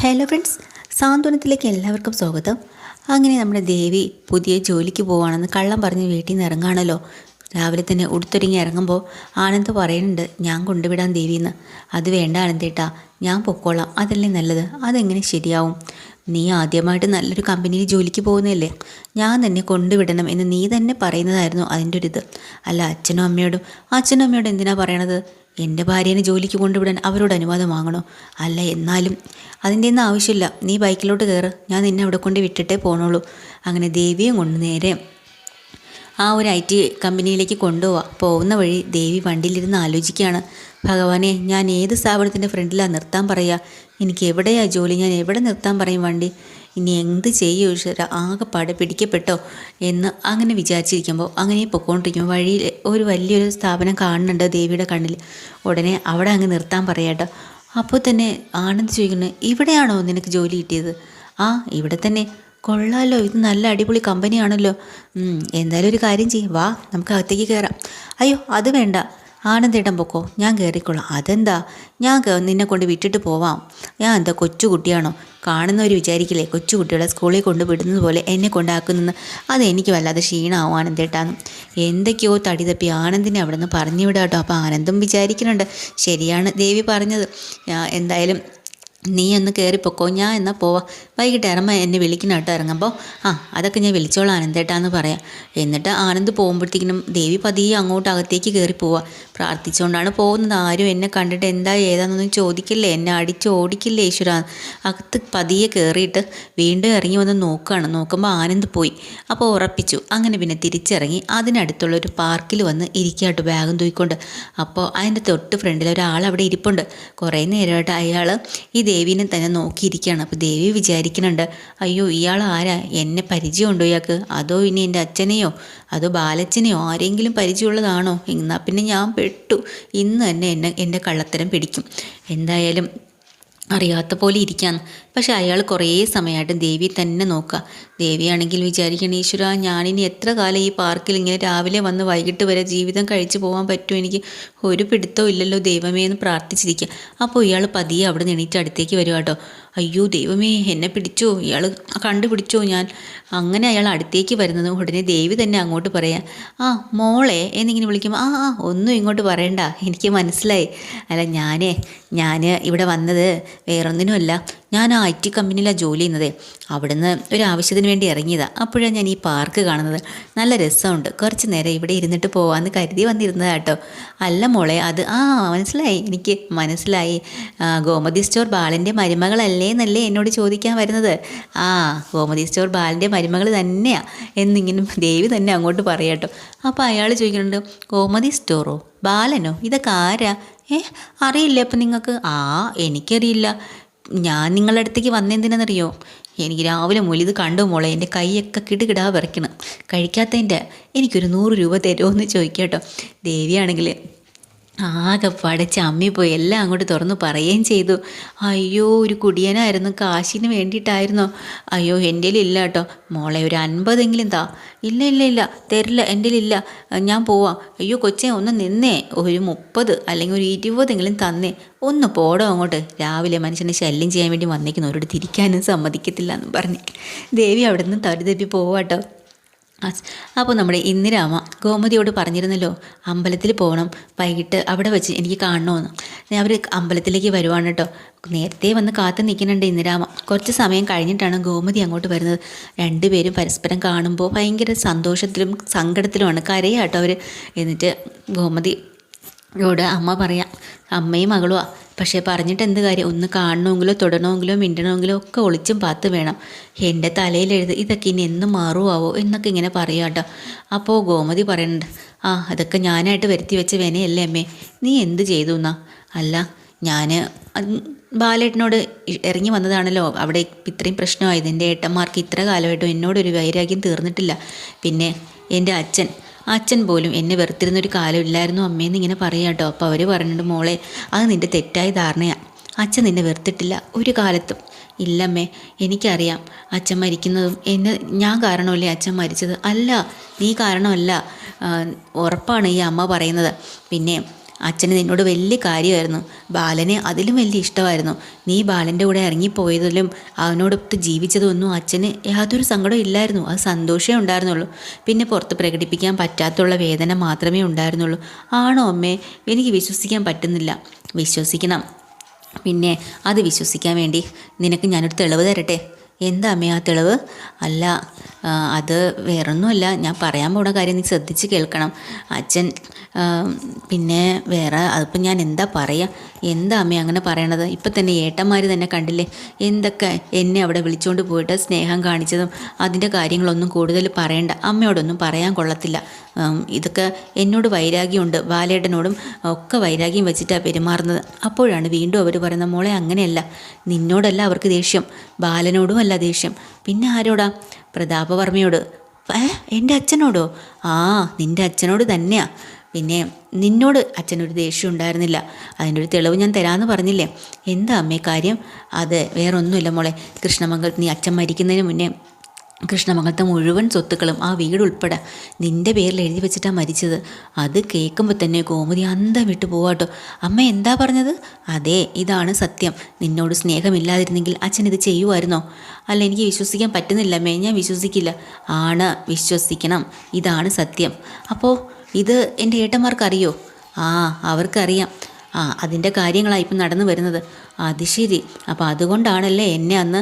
Hello friends സാന്ത്വനത്തിലേക്ക് എല്ലാവർക്കും സ്വാഗതം. അങ്ങനെ നമ്മുടെ ദേവി പുതിയ ജോലിക്ക് പോവാണെന്ന് കള്ളം പറഞ്ഞ് വീട്ടിൽ നിന്ന് ഇറങ്ങാണല്ലോ രാവിലെ തന്നെ ഉടുത്തൊരുങ്ങി ഇറങ്ങുമ്പോൾ ആനന്ദ് പറയുന്നുണ്ട് ഞാൻ കൊണ്ടുവിടാൻ ദേവിന്ന്. അത് വേണ്ട ആനന്ദേട്ടാ ഞാൻ പൊക്കോളാം. അതല്ലേ നല്ലത്? അതെങ്ങനെ ശരിയാവും? നീ ആദ്യമായിട്ട് നല്ലൊരു കമ്പനിയിൽ ജോലിക്ക് പോകുന്നതല്ലേ? ഞാൻ തന്നെ കൊണ്ടുവിടണം എന്ന് നീ തന്നെ പറയുന്നതായിരുന്നു അതിന്റെ ഒരു ഇത് അല്ല അച്ഛനും അമ്മയോടും അച്ഛനും അമ്മയോടും എന്തിനാ പറയണത്? എന്റെ ഭാര്യേനെ ജോലിക്ക് കൊണ്ടുവിടാൻ അവരോട് അനുവാദം വാങ്ങണോ? അല്ല എന്നാലും അതിന്റെ ഒന്നും ആവശ്യമില്ല. നീ ബൈക്കിലോട്ട് കയറ് ഞാൻ നിന്നെ അവിടെ കൊണ്ട് വിട്ടിട്ടേ പോണുള്ളൂ. അങ്ങനെ ദേവിയും കൊണ്ട് നേരെ ആ ഒരു ഐ ടി കമ്പനിയിലേക്ക് കൊണ്ടുപോവാം. പോകുന്ന വഴി ദേവി വണ്ടിയിലിരുന്ന് ആലോചിക്കുകയാണ്. ഭഗവാനെ ഞാൻ ഏത് സ്ഥാപനത്തിന്റെ ഫ്രണ്ടിലാണ് നിർത്താൻ പറയുക? എനിക്ക് എവിടെയാണ് ജോലി? ഞാൻ എവിടെ നിർത്താൻ പറയും വണ്ടി? ഇനി എന്ത് ചെയ്യും ഈശ്വര? ആകെപ്പാടെ പിടിക്കപ്പെട്ടോ എന്ന് അങ്ങനെ വിചാരിച്ചിരിക്കുമ്പോൾ അങ്ങനെ പൊക്കോണ്ടിരിക്കുമ്പോൾ വഴിയിൽ ഒരു വലിയൊരു സ്ഥാപനം കാണുന്നുണ്ട് ദേവിയുടെ കണ്ണിൽ. ഉടനെ അവിടെ അങ്ങ് നിർത്താൻ പറയാട്ടോ അപ്പോൾ തന്നെ ആനന്ദ് ചോദിക്കുന്നത് ഇവിടെയാണോ നിനക്ക് ജോലി കിട്ടിയത്? ആ ഇവിടെ തന്നെ. കൊള്ളാലോ ഇത് നല്ല അടിപൊളി കമ്പനിയാണല്ലോ എന്തായാലും ഒരു കാര്യം ചെയ്യും. വാ നമുക്ക് അകത്തേക്ക് കയറാം അയ്യോ അത് വേണ്ട. ആനന്ദേട്ടൻ പൊക്കോ ഞാൻ കയറിക്കൊള്ളാം അതെന്താ? ഞാൻ നിന്നെ കൊണ്ട് വിട്ടിട്ട് പോവാം. ഞാൻ എന്താ കൊച്ചുകുട്ടിയാണോ? കാണുന്നവർ വിചാരിക്കില്ലേ കൊച്ചുകുട്ടികളെ സ്കൂളിൽ കൊണ്ടുവിടുന്നത് പോലെ എന്നെ കൊണ്ടാക്കുന്നെന്ന്? അത് എനിക്ക് വല്ലാതെ ക്ഷീണമാവും ആനന്ദേട്ടാന്ന് എന്തൊക്കെയോ തടി തപ്പി ആനന്ദിനെ അവിടെ നിന്ന് പറഞ്ഞു വിടാട്ടോ അപ്പോൾ ആനന്ദും വിചാരിക്കുന്നുണ്ട്. ശരിയാണ് ദേവി പറഞ്ഞത്. എന്തായാലും നീ ഒന്ന് കയറിപ്പോക്കോ ഞാൻ എന്നാൽ പോവാ. വൈകിട്ട് ഇറമ്മ എന്നെ വിളിക്കണം കേട്ടോ ഇറങ്ങുമ്പോൾ ആ അതൊക്കെ ഞാൻ വിളിച്ചോളാം ആനന്ദേട്ടാന്ന് പറയാം. എന്നിട്ട് ആനന്ദ് പോകുമ്പോഴത്തേക്കിനും ദേവി പതിയെ അങ്ങോട്ട് അകത്തേക്ക് കയറി പോവാ. പ്രാർത്ഥിച്ചുകൊണ്ടാണ് പോകുന്നത്. ആരും എന്നെ കണ്ടിട്ട് എന്താ ഏതാണെന്നൊന്നും ചോദിക്കില്ലേ. എന്നെ അടിച്ച് ഓടിക്കില്ലേ ഈശ്വര. അകത്ത് പതിയെ കയറിയിട്ട് വീണ്ടും ഇറങ്ങി വന്ന് നോക്കുകയാണ് നോക്കുമ്പോൾ ആനന്ദ് പോയി. അപ്പോൾ ഉറപ്പിച്ചു. അങ്ങനെ പിന്നെ തിരിച്ചിറങ്ങി അതിനടുത്തുള്ള ഒരു പാർക്കിൽ വന്ന് ഇരിക്കാട്ടോ ബാഗും തൂയിക്കൊണ്ട് അപ്പോൾ അതിന്റെ തൊട്ട് ഫ്രണ്ടിൽ ഒരാൾ അവിടെ ഇരിപ്പുണ്ട്. കുറേ നേരമായിട്ട് അയാൾ ഈ ദേവീനെ തന്നെ നോക്കിയിരിക്കുകയാണ് അപ്പോൾ ദേവി വിചാരിക്കുന്നുണ്ട് അയ്യോ ഇയാൾ ആരാ? എന്നെ പരിചയമുണ്ടോ ഇയാൾക്ക്? അതോ ഇനി എന്റെ അച്ഛനെയോ? അതോ ബാലച്ചനെയോ? ആരെങ്കിലും പരിചയമുള്ളതാണോ? എന്നാൽ പിന്നെ ഞാൻ പെട്ടു. ഇന്ന് തന്നെ എന്നെ എന്റെ കള്ളത്തരം പിടിക്കും. എന്തായാലും അറിയാത്ത പോലെ ഇരിക്കാന്ന്. പക്ഷെ അയാൾ കുറേ സമയമായിട്ട് ദേവി തന്നെ നോക്കുക. ദേവിയാണെങ്കിൽ വിചാരിക്കണം ഈശ്വര ഞാനിനി എത്ര കാലം ഈ പാർക്കിൽ ഇങ്ങനെ രാവിലെ വന്ന് വൈകിട്ട് വരെ ജീവിതം കഴിച്ചു പോകാൻ പറ്റുമോ? എനിക്ക് ഒരു പിടുത്തവും ഇല്ലല്ലോ ദൈവമേ എന്ന് പ്രാർത്ഥിച്ചിരിക്കുക. അപ്പോൾ ഇയാൾ പതിയെ അവിടെ നിണീറ്റ് അടുത്തേക്ക് വരും കേട്ടോ. അയ്യോ ദൈവമേ എന്നെ പിടിച്ചോ? ഇയാൾ കണ്ടുപിടിച്ചോ ഞാൻ? അങ്ങനെ അയാൾ അടുത്തേക്ക് വരുന്നത് ഉടനെ ദേവി തന്നെ അങ്ങോട്ട് പറയാം ആ മോളെ എന്നിങ്ങനെ വിളിക്കുമ്പോൾ ആ ആ ഒന്നും ഇങ്ങോട്ട് പറയണ്ട. എനിക്ക് മനസ്സിലായി. അല്ല ഞാനേ ഞാൻ ഇവിടെ വന്നത് വേറൊന്നിനുമല്ല. ഞാൻ ആ ഐ ടി കമ്പനിയിലാണ് ജോലി ചെയ്യുന്നത്. അവിടുന്ന് ഒരു ആവശ്യത്തിന് വേണ്ടി ഇറങ്ങിയതാണ് അപ്പോഴാണ് ഞാൻ ഈ പാർക്ക് കാണുന്നത്. നല്ല രസമുണ്ട്. കുറച്ച് നേരം ഇവിടെ ഇരുന്നിട്ട് പോവാമെന്ന് കരുതി വന്നിരുന്നതാ കേട്ടോ. അല്ല മോളെ അത് ആ മനസ്സിലായി. എനിക്ക് മനസ്സിലായി. ഗോമതി സ്റ്റോർ ബാലന്റെ മരുമകളല്ലേ എന്നല്ലേ എന്നോട് ചോദിക്കാൻ വരുന്നത്. ആ ഗോമതി സ്റ്റോർ ബാലന്റെ മരുമകൾ തന്നെയാണ് എന്നിങ്ങനെ ദേവി തന്നെ അങ്ങോട്ട് പറയാട്ടോ അപ്പോൾ അയാൾ ചോദിക്കുന്നുണ്ട് ഗോമതി സ്റ്റോറോ? ബാലനോ? ഇതൊക്കെ ആരാ? ഏ അറിയില്ല അപ്പം നിങ്ങൾക്ക്? ആ എനിക്കറിയില്ല. ഞാൻ നിങ്ങളുടെ അടുത്തേക്ക് വന്നെന്തിനാണെന്നറിയോ? എനിക്ക് രാവിലെ മൊലിത് കണ്ടു മോളെ എന്റെ കൈയൊക്കെ കിടുകിടാ വിറയ്ക്കണം. കഴിക്കാത്തതിന്റെ എനിക്കൊരു നൂറ് രൂപ തരുമോ എന്ന് ചോദിക്കാം കേട്ടോ. ദേവിയാണെങ്കിൽ ആകെ പടച്ച് അമ്മി പോയി എല്ലാം അങ്ങോട്ട് തുറന്ന് പറയുകയും ചെയ്തു. അയ്യോ ഒരു കുടിയനായിരുന്നു കാശിന് വേണ്ടിയിട്ടായിരുന്നോ. അയ്യോ എന്റെ ഇല്ല കേട്ടോ. മോളെ ഒരു അൻപതെങ്കിലും താ. ഇല്ല ഇല്ല ഇല്ല തരില്ല എന്റെ ഇല്ല. ഞാൻ പോവാം. അയ്യോ കൊച്ചേ ഒന്ന് നിന്നേ. ഒരു മുപ്പത് അല്ലെങ്കിൽ ഒരു ഇരുപതെങ്കിലും തന്നേ. ഒന്ന് പോടോ അങ്ങോട്ട്. രാവിലെ മനുഷ്യനെ ശല്യം ചെയ്യാൻ വേണ്ടി വന്നേക്കുന്നു. അവരോട് തിരിക്കാനും സമ്മതിക്കത്തില്ല എന്നും പറഞ്ഞ്. ദേവി അവിടെ നിന്ന് തരുതപ്പി പോവാട്ടോ അപ്പോൾ നമ്മുടെ ഇന്ദിരാമ ഗോമതിയോട് പറഞ്ഞിരുന്നല്ലോ അമ്പലത്തിൽ പോകണം വൈകിട്ട് അവിടെ വെച്ച് എനിക്ക് കാണണമെന്ന് അവർ അമ്പലത്തിലേക്ക് വരുവാണ് കേട്ടോ നേരത്തെ വന്ന് കാത്തു നിൽക്കുന്നുണ്ട് ഇന്ദിരാമ കുറച്ച് സമയം കഴിഞ്ഞിട്ടാണ് ഗോമതി അങ്ങോട്ട് വരുന്നത്. രണ്ടുപേരും പരസ്പരം കാണുമ്പോൾ ഭയങ്കര സന്തോഷത്തിലും സങ്കടത്തിലുമാണ്. കരയാട്ടോ അവർ എന്നിട്ട് ഗോമതിയോട് അമ്മ പറയാം അമ്മയും മകളുമാ പക്ഷേ പറഞ്ഞിട്ട് എന്ത് കാര്യം? ഒന്ന് കാണണമെങ്കിലോ തൊടണമെങ്കിലോ മിണ്ടണമെങ്കിലോ ഒക്കെ ഒളിച്ചും പാത്ത് വേണം. എന്റെ തലയിലെഴുത് ഇതൊക്കെ ഇനി എന്ന് മാറുമാവോ എന്നൊക്കെ ഇങ്ങനെ പറയാം കേട്ടോ. അപ്പോൾ ഗോമതി പറയുന്നുണ്ട് ആ അതൊക്കെ ഞാനായിട്ട് വരുത്തി വെച്ച വേനയല്ലേ അമ്മേ. നീ എന്ത് ചെയ്തു എന്നാ അല്ല ഞാൻ ബാലേട്ടനോട് ഇറങ്ങി വന്നതാണല്ലോ. അവിടെ ഇത്രയും പ്രശ്നമായത്. എന്റെ ഏട്ടന്മാർക്ക് ഇത്ര കാലമായിട്ടും എന്നോടൊരു വൈരാഗ്യം തീർന്നിട്ടില്ല. പിന്നെ എന്റെ അച്ഛൻ അച്ഛൻ പോലും എന്നെ വെറുത്തിരുന്നൊരു കാലമില്ലായിരുന്നു അമ്മയെന്ന് ഇങ്ങനെ പറയാം കേട്ടോ അപ്പോൾ അവർ പറഞ്ഞിട്ട് മോളെ അത് നിന്റെ തെറ്റായ ധാരണയാണ് അച്ഛൻ നിന്നെ വെറുത്തിട്ടില്ല ഒരു കാലത്തും. ഇല്ലമ്മേ എനിക്കറിയാം. അച്ഛൻ മരിക്കുന്നതും എന്നെ ഞാൻ കാരണമല്ലേ അച്ഛൻ മരിച്ചത്? അല്ല നീ കാരണമല്ല. ഉറപ്പാണ് ഈ അമ്മ പറയുന്നത്. പിന്നെ അച്ഛന് നിന്നോട് വലിയ കാര്യമായിരുന്നു. ബാലനെ അതിലും വലിയ ഇഷ്ടമായിരുന്നു. നീ ബാലന്റെ കൂടെ ഇറങ്ങിപ്പോയതിലും അവനോടൊത്ത് ജീവിച്ചതൊന്നും അച്ഛന് യാതൊരു സങ്കടവും ഇല്ലായിരുന്നു. അത് സന്തോഷമേ ഉണ്ടായിരുന്നുള്ളൂ. പിന്നെ പുറത്ത് പ്രകടിപ്പിക്കാൻ പറ്റാത്തുള്ള വേദന മാത്രമേ ഉണ്ടായിരുന്നുള്ളൂ. ആണോ അമ്മേ? എനിക്ക് വിശ്വസിക്കാൻ പറ്റുന്നില്ല. വിശ്വസിക്കണം. പിന്നെ അത് വിശ്വസിക്കാൻ വേണ്ടി നിനക്ക് ഞാനൊരു തെളിവ് തരട്ടെ? എന്താ അമ്മേ ആ തെളിവ്? അല്ല അത് വേറൊന്നുമല്ല. ഞാൻ പറയാൻ പോണ കാര്യം നീ ശ്രദ്ധിച്ച് കേൾക്കണം. അച്ഛൻ പിന്നെ വേറെ അതിപ്പോൾ ഞാൻ എന്താ പറയുക എന്താ അമ്മ അങ്ങനെ പറയണത്? ഇപ്പം തന്നെ ഏട്ടന്മാർ തന്നെ കണ്ടില്ലേ? എന്തൊക്കെ എന്നെ അവിടെ വിളിച്ചുകൊണ്ട് പോയിട്ട് സ്നേഹം കാണിച്ചതും അതിന്റെ കാര്യങ്ങളൊന്നും കൂടുതൽ പറയണ്ട. അമ്മയോടൊന്നും പറയാൻ കൊള്ളത്തില്ല. ഇതൊക്കെ എന്നോട് വൈരാഗ്യമുണ്ട്. ബാലേട്ടനോടും ഒക്കെ വൈരാഗ്യം വെച്ചിട്ടാണ് പെരുമാറുന്നത്. അപ്പോഴാണ് വീണ്ടും അവർ പറയുന്നത് മോളെ അങ്ങനെയല്ല. നിന്നോടല്ല അവർക്ക് ദേഷ്യം. ബാലനോടും അല്ല ദേഷ്യം. പിന്നെ ആരോടാ? പ്രതാപവർമ്മയോട്. ഏ? എന്റെ അച്ഛനോടോ? ആ നിന്റെ അച്ഛനോട് തന്നെയാ. പിന്നെ നിന്നോട് അച്ഛനൊരു ദേഷ്യം ഉണ്ടായിരുന്നില്ല. അതിന്റെ ഒരു തെളിവ് ഞാൻ തരാമെന്ന് പറഞ്ഞില്ലേ? എന്താ അമ്മേ കാര്യം? അത് വേറൊന്നുമില്ല മോളെ. കൃഷ്ണമംഗലത്ത് നീ അച്ഛൻ മരിക്കുന്നതിന് മുന്നേ കൃഷ്ണമംഗലത്തെ മുഴുവൻ സ്വത്തുക്കളും ആ വീട് ഉൾപ്പെടെ നിന്റെ പേരിൽ എഴുതി വെച്ചിട്ടാണ് മരിച്ചത്. അത് കേൾക്കുമ്പോൾ തന്നെ ഗോമതി അന്തം വിട്ടു പോവാട്ടോ അമ്മ എന്താ പറഞ്ഞത്? അതെ ഇതാണ് സത്യം. നിന്നോട് സ്നേഹമില്ലാതിരുന്നെങ്കിൽ അച്ഛൻ ഇത് ചെയ്യുമായിരുന്നോ അല്ല എനിക്ക് വിശ്വസിക്കാൻ പറ്റുന്നില്ല അമ്മേ. ഞാൻ വിശ്വസിക്കില്ല. ആണ് വിശ്വസിക്കണം. ഇതാണ് സത്യം. അപ്പോൾ ഇത് എന്റെ ഏട്ടന്മാർക്കറിയോ? ആ അവർക്കറിയാം. ആ അതിന്റെ കാര്യങ്ങളാണ് ഇപ്പം നടന്നു വരുന്നത്. അത് ശരി. അപ്പോൾ അതുകൊണ്ടാണല്ലേ എന്നെ അന്ന്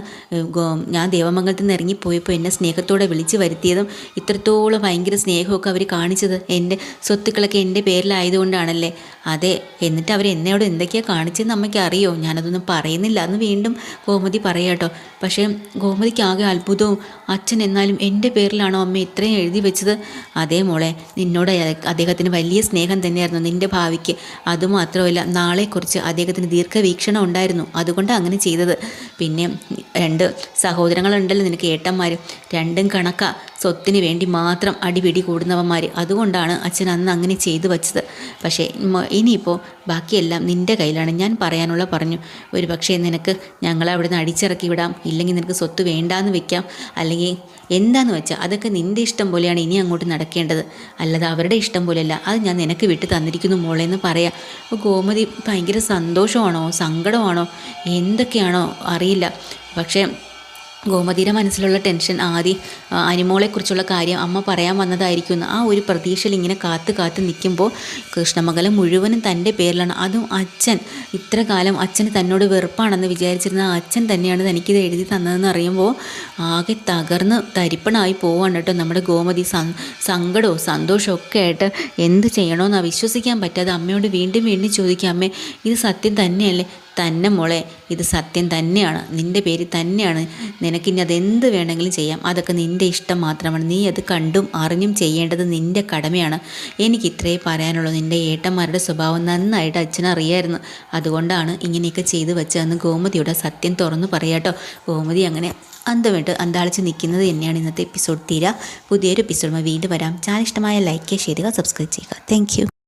ഞാൻ ദേവമംഗലത്തിൽ നിന്ന് ഇറങ്ങിപ്പോയപ്പോൾ എന്നെ സ്നേഹത്തോടെ വിളിച്ചു വരുത്തിയതും ഇത്രത്തോളം ഭയങ്കര സ്നേഹമൊക്കെ അവർ കാണിച്ചത് എന്റെ സ്വത്തുക്കളൊക്കെ എന്റെ പേരിലായതുകൊണ്ടാണല്ലേ. അതെ എന്നിട്ട് അവർ എന്നോട് എന്തൊക്കെയാണ് കാണിച്ചതെന്ന് അമ്മയ്ക്ക് അറിയോ? ഞാനതൊന്നും പറയുന്നില്ല. എന്ന് വീണ്ടും ഗോമതി പറയാട്ടോ പക്ഷേ ഗോമതിക്ക് ആകെ അത്ഭുതവും അച്ഛൻ എന്നാലും എന്റെ പേരിലാണോ അമ്മ ഇത്രയും എഴുതി വെച്ചത്? അതേ മോളെ നിന്നോട് അദ്ദേഹത്തിന് വലിയ സ്നേഹം തന്നെയായിരുന്നു നിന്റെ ഭാവിക്ക്. അതുമാത്രമല്ല നാളെക്കുറിച്ച് അദ്ദേഹത്തിന് ദീർഘവീക്ഷണം ഉണ്ടായിരുന്നു. അതുകൊണ്ട് അങ്ങനെ ചെയ്തത്. പിന്നെ രണ്ട് സഹോദരങ്ങളുണ്ടല്ലോ നിനക്ക് ഏട്ടന്മാർ രണ്ടും കണക്ക. സ്വത്തിന് വേണ്ടി മാത്രം അടിപിടി കൂടുന്നവന്മാർ അതുകൊണ്ടാണ് അച്ഛൻ അന്ന് അങ്ങനെ ചെയ്തു വച്ചത്. പക്ഷേ ഇനിയിപ്പോൾ ബാക്കിയെല്ലാം നിന്റെ കയ്യിലാണ്. ഞാൻ പറയാനുള്ള പറഞ്ഞു. ഒരു പക്ഷേ നിനക്ക് ഞങ്ങളെ അവിടെ നിന്ന് അടിച്ചിറക്കി വിടാം. ഇല്ലെങ്കിൽ നിനക്ക് സ്വത്ത് വേണ്ടാന്ന് വെക്കാം. അല്ലെങ്കിൽ എന്താന്ന് വെച്ചാൽ അതൊക്കെ നിന്റെ ഇഷ്ടം പോലെയാണ് ഇനി അങ്ങോട്ട് നടക്കേണ്ടത്. അല്ലാതെ അവരുടെ ഇഷ്ടം പോലെയല്ല. അത് ഞാൻ നിനക്ക് വിട്ടു തന്നിരിക്കുന്നു മോളെ എന്ന് പറയാം. അപ്പോൾ ഗോമതി ഭയങ്കര സന്തോഷമാണോ? സങ്കടമാണോ? എന്തൊക്കെയാണോ? അറിയില്ല. പക്ഷേ ഗോമതിയുടെ മനസ്സിലുള്ള ടെൻഷൻ ആദ്യം അനിമോളെക്കുറിച്ചുള്ള കാര്യം അമ്മ പറയാൻ വന്നതായിരിക്കും ആ ഒരു പ്രതീക്ഷയിൽ ഇങ്ങനെ കാത്തു കാത്തു നിൽക്കുമ്പോൾ കൃഷ്ണമംഗലം മുഴുവനും തന്റെ പേരിലാണ്. അതും അച്ഛൻ ഇത്ര കാലം അച്ഛന് തന്നോട് വെറുപ്പാണെന്ന് വിചാരിച്ചിരുന്ന അച്ഛൻ തന്നെയാണ് തനിക്കിത് എഴുതി തന്നതെന്ന് അറിയുമ്പോൾ ആകെ തകർന്ന് തരിപ്പണായി പോവാണ് കേട്ടോ നമ്മുടെ ഗോമതി. സങ്കടവും സന്തോഷവും ഒക്കെ ആയിട്ട് എന്ത് ചെയ്യണമെന്ന് വിശ്വസിക്കാൻ പറ്റാതെ അമ്മയോട് വീണ്ടും വീണ്ടും ചോദിക്കുക അമ്മേ ഇത് സത്യം തന്നെയല്ലേ? തന്നെ മോളെ ഇത് സത്യം തന്നെയാണ്. നിന്റെ പേര് തന്നെയാണ്. നിനക്കിനി അതെന്ത് വേണമെങ്കിലും ചെയ്യാം. അതൊക്കെ നിന്റെ ഇഷ്ടം മാത്രമാണ്. നീ അത് കണ്ടും അറിഞ്ഞും ചെയ്യേണ്ടത് നിന്റെ കടമയാണ്. എനിക്ക് ഇത്രയേ പറയാനുള്ളൂ. നിന്റെ ഏട്ടന്മാരുടെ സ്വഭാവം നന്നായിട്ട് അച്ഛനറിയായിരുന്നു അതുകൊണ്ടാണ് ഇങ്ങനെയൊക്കെ ചെയ്തു വെച്ചതെന്ന് ഗോമതിയുടെ സത്യം തുറന്നു പറയാട്ടോ ഗോമതി അങ്ങനെ അന്തമിട്ട് അന്താളിച്ച് നിൽക്കുന്നത് തന്നെയാണ് ഇന്നത്തെ എപ്പിസോഡ് തീരാ. പുതിയൊരു എപ്പിസോഡുമായി വീണ്ടും വരാം. ചാനൽ ഇഷ്ടമായ ലൈക്ക് ചെയ്യുക സബ്സ്ക്രൈബ് ചെയ്യുക. താങ്ക്